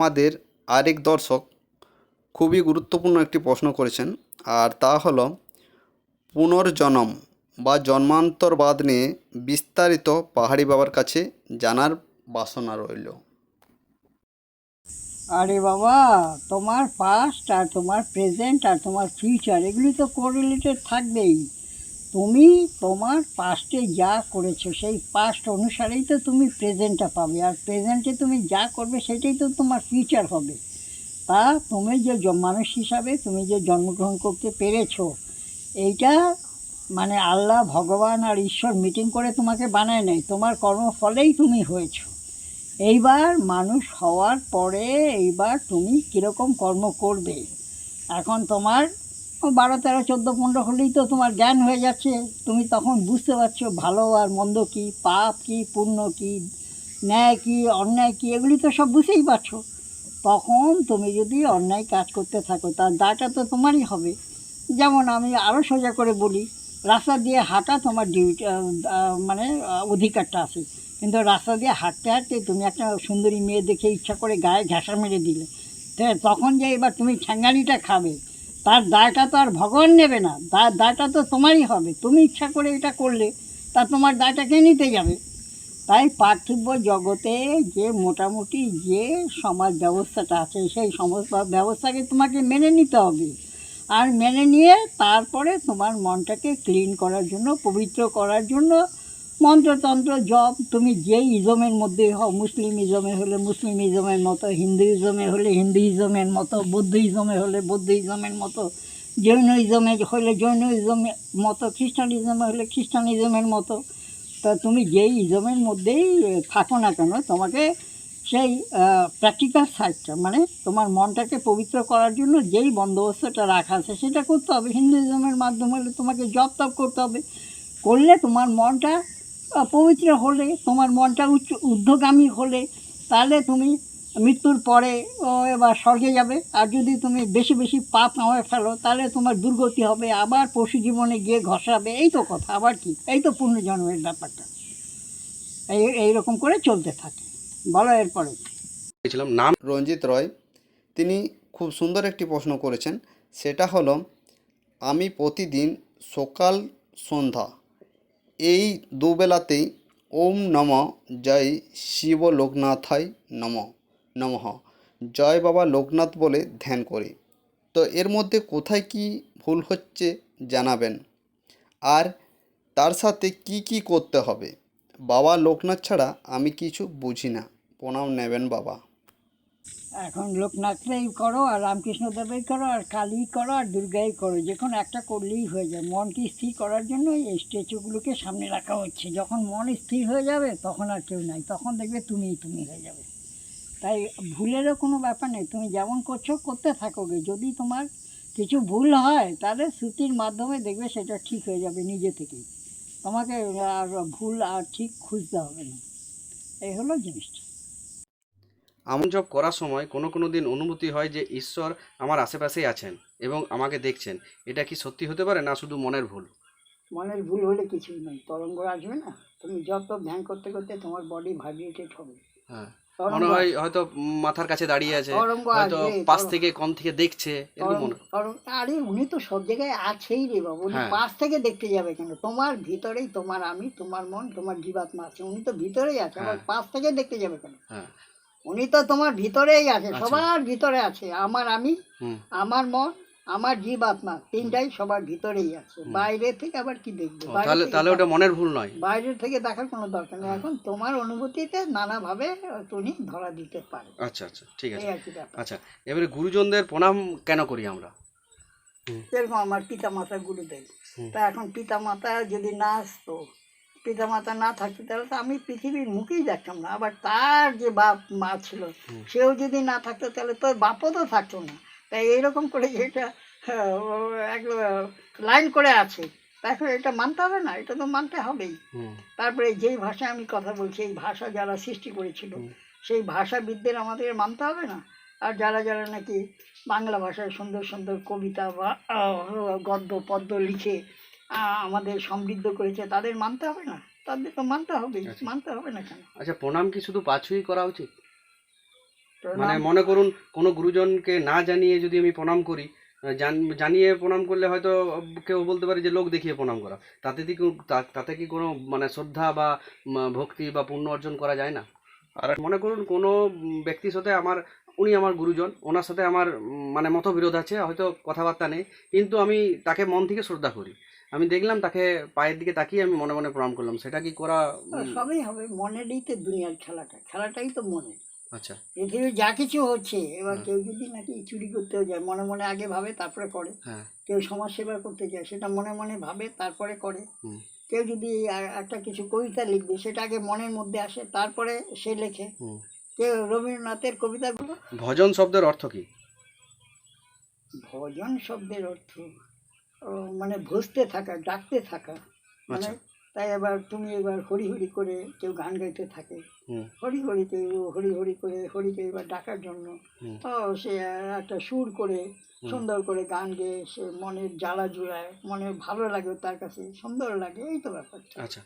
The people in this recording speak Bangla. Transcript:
আমাদের আরেক দর্শক খুবই গুরুত্বপূর্ণ একটি প্রশ্ন করেছেন, আর তা হলো, পুনর্জন্ম বা জন্মান্তরবাদ নিয়ে বিস্তারিত পাহাড়ি বাবার কাছে জানার বাসনা রইল। আরে বাবা, তোমার পাস্ট আর তোমার প্রেজেন্ট আর তোমার ফিউচার এগুলি তো কোরিলেটেড থাকবেই। তুমি তোমার পাস্টে যা করেছ, সেই পাস্ট অনুসারেই তো তুমি প্রেজেন্টটা পাবে। আর প্রেজেন্টে তুমি যা করবে, সেটাই তো তোমার ফিউচার হবে। তা তুমি যে মানুষ হিসাবে তুমি যে জন্মগ্রহণ করতে পেরেছ, এইটা মানে আল্লাহ, ভগবান আর ঈশ্বর মিটিং করে তোমাকে বানায় নাই। তোমার কর্মফলেই তুমি হয়েছো। এইবার মানুষ হওয়ার পরে এইবার তুমি কীরকম কর্ম করবে? এখন তোমার বারো, তেরো, চোদ্দ, পনেরো হলেই তো তোমার জ্ঞান হয়ে যাচ্ছে। তুমি তখন বুঝতে পারছ ভালো আর মন্দ কী, পাপ কী, পুণ্য কী, ন্যায় কী, অন্যায় কী, এগুলি তো সব বুঝতেই পারছ। তখন তুমি যদি অন্যায় কাজ করতে থাকো, তার দায়টা তো তোমারই হবে। যেমন আমি আরও সোজা করে বলি, রাস্তা দিয়ে হাঁটা তোমার ডিউটি মানে অধিকারটা আছে। কিন্তু রাস্তা দিয়ে হাঁটতে হাঁটতে তুমি একটা সুন্দরী মেয়ে দেখে ইচ্ছা করে গায়ে ঘেঁষা মেরে দিলে। তখন যে এবার তুমি ঠ্যাঙ্গানিটা খাবে তার দায়টা তো আর ভগবান নেবে না। তার দায়টা তো তোমারই হবে। তুমি ইচ্ছা করে এটা করলে, তা তোমার দায়টা কে নিতে যাবে? তাই পার্থিব জগতে যে মোটামুটি যে সমাজ ব্যবস্থাটা আছে, সেই সমাজ ব্যবস্থাকে তোমাকে মেনে নিতে হবে। আর মেনে নিয়ে তারপরে তোমার মনটাকে ক্লিন করার জন্য, পবিত্র করার জন্য মন্ত্রতন্ত্র, জপ, তুমি যেই ইজমের মধ্যে হও, মুসলিম ইজমে হলে মুসলিম ইজমের মতো, হিন্দু ইজমে হলে হিন্দু ইজমের মতো, বৌদ্ধ ইজমে হলে বৌদ্ধ ইজমের মতো, জৈন ইজমে হলে জৈন ইজমের মতো, খ্রিস্টান ইজমে হলে খ্রিস্টান ইজমের মতো, তা তুমি যেই ইজমের মধ্যেই থাকো না কেন, তোমাকে সেই প্র্যাকটিক্যাল সাইডটা মানে তোমার মনটাকে পবিত্র করার জন্য যেই বন্দোবস্তটা রাখা আছে, সেটা করতে হবে। হিন্দু ইজমের মাধ্যমে হলে তোমাকে জপ তপ করতে হবে। করলে তোমার মনটা পবিত্র হলে, তোমার মনটা উচ্চ ঊর্ধ্বগামী হলে, তাহলে তুমি মৃত্যুর পরে এবার স্বর্গে যাবে। আর যদি তুমি বেশি বেশি পাপ নামে ফেলো, তাহলে তোমার দুর্গতি হবে, আবার পশু জীবনে গিয়ে ঘষাবে। এই তো কথা, আবার কি? এই তো পুণ্যজন্মের ব্যাপারটা। এই এইরকম করে চলতে থাকে। বলো এরপরে। ছিলাম নাম রঞ্জিত রয়। তিনি খুব সুন্দর একটি প্রশ্ন করেছেন। সেটা হলো, আমি প্রতিদিন সকাল, সন্ধ্যা এই দুবেলাতেই ওম নম জয় শিব লোকনাথাই নম নমঃ জয় বাবা লোকনাথ বলে ধ্যান করি। তো এর মধ্যে কোথায় কি ভুল হচ্ছে জানাবেন। আর তার সাথে কি কি করতে হবে। বাবা লোকনাথ ছাড়া আমি কিছু বুঝি না। প্রণাম নেবেন বাবা। এখন লোকনাথটাই করো আর রামকৃষ্ণ দেবেই করো আর কালী করো আর দুর্গাই করো, যে কোনো একটা করলেই হয়ে যায়। মনকে স্থির করার জন্য এই স্ট্যাচুগুলোকে সামনে রাখা হচ্ছে। যখন মন স্থির হয়ে যাবে, তখন আর কেউ নাই। তখন দেখবে তুমিই তুমি হয়ে যাবে। তাই ভুলেরও কোনো ব্যাপার নেই। তুমি যেমন করছ, করতে থাকো গে। যদি তোমার কিছু ভুল হয়, তাহলে শ্রুতির মাধ্যমে দেখবে সেটা ঠিক হয়ে যাবে নিজে থেকেই। তোমাকে আর ভুল আর ঠিক খুঁজতে হবে না। এই হলো জিনিসটা। আমন জব করার সময় কোনো কোনো দিন অনুভূতি হয় যে ঈশ্বর আমার আশেপাশেই আছেন এবং আমাকে দেখছেন। এটা কি সত্যি হতে পারে না শুধু মনের ভুল? মনের ভুল হলে কিছুই নয় তরঙ্গ আসবে না? তুমি যত ধ্যান করতে করতে তোমার বডি ভাইব্রেটেড হবে। হ্যাঁ মনে হয় হয়তো মাথার কাছে দাঁড়িয়ে আছে হয়তো পাশ থেকে কম থেকে দেখছে এরকম মনে আরে উনি তো সব জায়গায় আছেই রে বাবু উনি হ্যাঁ। পাশ থেকে দেখতে যাবে কেন? তোমার ভিতরেই তোমার আমি তোমার মন তোমার জীবাত্মা আছে উনি তো ভিতরেই আছে আবার হ্যাঁ। পাশ থেকে দেখতে যাবে কেন? হ্যাঁ উনি তো তোমার ভিতরেই আছে আচ্ছা। সবার ভিতরে আছে। আমার আমি আমার মন আমার জীবাত্মা তিনটাই সবার ভিতরেই আছে। বাইরে থেকে আবার কি দেখবে? তাহলে তাহলে ওটা মনের ভুল নয়। বাইরে থেকে দেখার কোনো দরকার নেই। এখন তোমার অনুভূতিতে নানাভাবে তুমি ধরা দিতে পারো আচ্ছা আচ্ছা ঠিক আছে। আচ্ছা এবারে গুরুজনদের প্রণাম কেন করি আমরা? যেরকম আমার পিতা মাতা গুরুদেব। তা এখন পিতা মাতা যদি না আসতো পিতা মাতা না থাকতো তাহলে তো আমি পৃথিবীর মুখেই দেখতাম না। আবার তার যে বাপ মা ছিল সেও যদি না থাকতো তাহলে তোর বাপও তো থাকতো না। তাই এইরকম করে এটা এক লাইন করে আছে। তারপরে এটা মানতে হবে না এটা তো মানতে হবেই। তারপরে যেই ভাষায় আমি কথা বলছি এই ভাষা যারা সৃষ্টি করেছিল সেই ভাষাবিদদের আমাদের মানতে হবে না। আর যারা যারা নাকি বাংলা ভাষায় সুন্দর সুন্দর কবিতা বা গদ্য পদ্য লিখে আমাদের সমৃদ্ধ করেছে। তাদের মানতে হবে না। তাদের তো মানতে হবে আচ্ছা। মানতে হবে না কেন? আচ্ছা প্রণাম কি শুধু পাঁচুই করা উচিত? মানে মনে করুন কোনো গুরুজনকে না জানিয়ে যদি আমি প্রণাম করি জান- জানিয়ে প্রণাম করলে হয়তো কেউ বলতে পারে যে লোক দেখিয়ে প্রণাম করা। তাতে কি তা- তাতে কি কোনো মানে শ্রদ্ধা বা ভক্তি বা পুণ্য অর্জন করা যায় না? আর মনে করুন কোনো ব্যক্তির সাথে আমার উনি আমার গুরুজন ওনার সাথে আমার মানে মতবিরোধ আছে হয়তো কথাবার্তা নেই কিন্তু আমি তাকে মন থেকে শ্রদ্ধা করি। আমি দেখলাম তাকে পায়ের দিকে তাকিয়ে আমি মনে মনে প্রণাম করলাম। সেটা কি করা সবই হবে। মনেরই তো দুনিয়ার খেলাটা। খেলাটাই তো মনে আচ্ছা। পৃথিবীর যা কিছু হচ্ছে এবার কেউ যদি নাকি চুরি করতেও যায় মনে মনে আগে ভাবে তারপরে করে। হ্যাঁ। কেউ সমাজ সেবা করতে যায় সেটা মনে মনে ভাবে তারপরে করে। কেউ যদি একটা কিছু কবিতা লিখবে সেটা আগে মনের মধ্যে আসে তারপরে সে লেখে। কেউ রবীন্দ্রনাথের কবিতাগুলো ভজন শব্দের অর্থ কি? ভজন শব্দের অর্থ মানে ভসতে থাকা ডাকতে থাকা। মানে আচ্ছা। তাই এবার তুমি এবার হরি হরি করে কেউ গান গাইতে থাকে। হরি হরি কেউ হরি হরি করে হরিকে এবার ডাকার জন্য। তো ও সে একটা সুর করে সুন্দর করে গান গেয়ে সে মনের জ্বালা জুড়ায় মনে ভালো লাগে তার কাছে সুন্দর লাগে এই তো ব্যাপারটা। আচ্ছা।